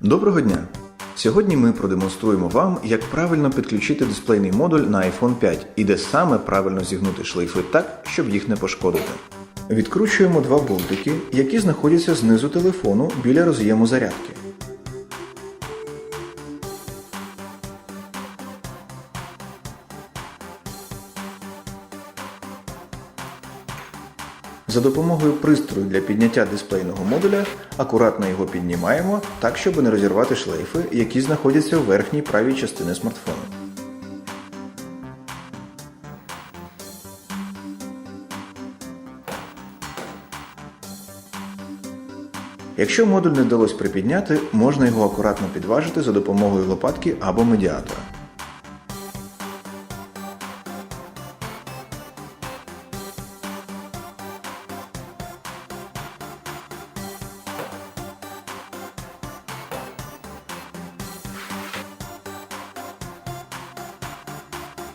Доброго дня! Сьогодні ми продемонструємо вам, як правильно підключити дисплейний модуль на iPhone 5 і де саме правильно зігнути шлейфи так, щоб їх не пошкодити. Відкручуємо два болтики, які знаходяться знизу телефону біля роз'єму зарядки. За допомогою пристрою для підняття дисплейного модуля акуратно його піднімаємо так, щоб не розірвати шлейфи, які знаходяться в верхній правій частині смартфону. Якщо модуль не вдалося припідняти, можна його акуратно підважити за допомогою лопатки або медіатора.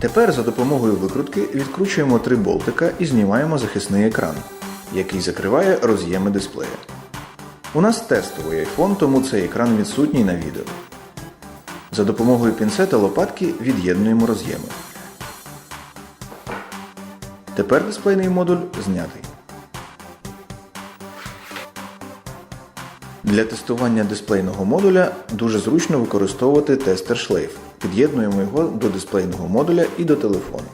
Тепер за допомогою викрутки відкручуємо три болтика і знімаємо захисний екран, який закриває роз'єми дисплея. У нас тестовий iPhone, тому цей екран відсутній на відео. За допомогою пінцета лопатки від'єднуємо роз'єми. Тепер дисплейний модуль знятий. Для тестування дисплейного модуля дуже зручно використовувати тестер шлейф. Під'єднуємо його до дисплейного модуля і до телефону.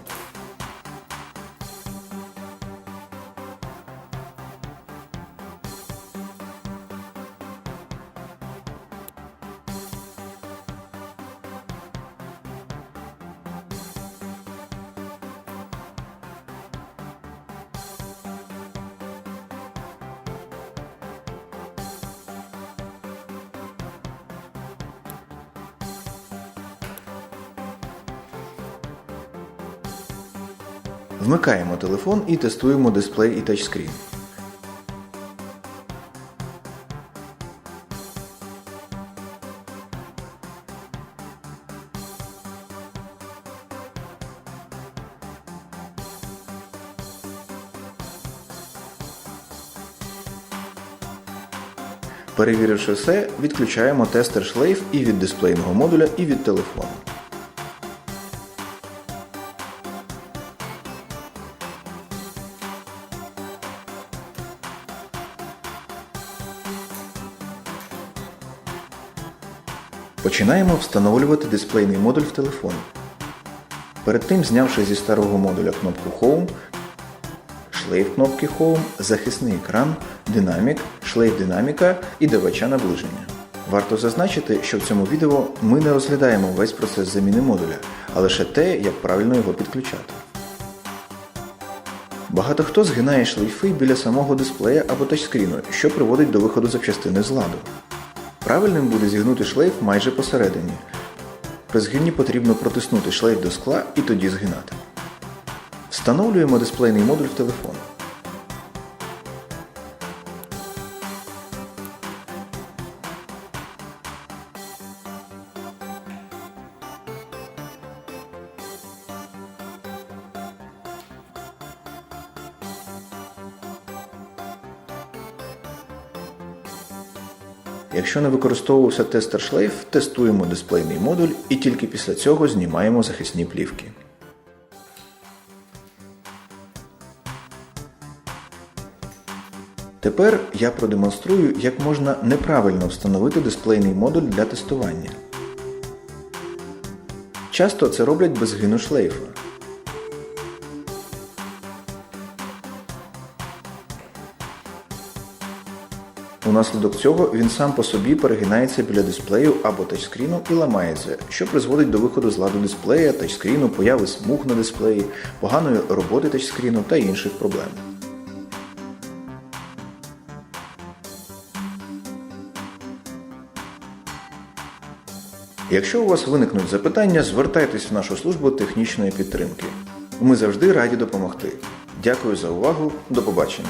Вмикаємо телефон і тестуємо дисплей і тачскрін. Перевіривши все, відключаємо тестер шлейф і від дисплейного модуля, і від телефону. Починаємо встановлювати дисплейний модуль в телефон. Перед тим знявши зі старого модуля кнопку Home, шлейф кнопки Home, захисний екран, динамік, шлейф динаміка і давача наближення. Варто зазначити, що в цьому відео ми не розглядаємо весь процес заміни модуля, а лише те, як правильно його підключати. Багато хто згинає шлейфи біля самого дисплея або тачскріну, що приводить до виходу запчастини з ладу. Правильним буде зігнути шлейф майже посередині. При згині потрібно протиснути шлейф до скла і тоді згинати. Встановлюємо дисплейний модуль в телефон. Якщо не використовувався тестер шлейф, тестуємо дисплейний модуль і тільки після цього знімаємо захисні плівки. Тепер я продемонструю, як можна неправильно встановити дисплейний модуль для тестування. Часто це роблять без згину шлейфа. Унаслідок цього він сам по собі перегинається біля дисплею або тачскріну і ламається, що призводить до виходу з ладу дисплея, тачскріну, появи смуг на дисплеї, поганої роботи тачскріну та інших проблем. Якщо у вас виникнуть запитання, звертайтесь в нашу службу технічної підтримки. Ми завжди раді допомогти. Дякую за увагу. До побачення.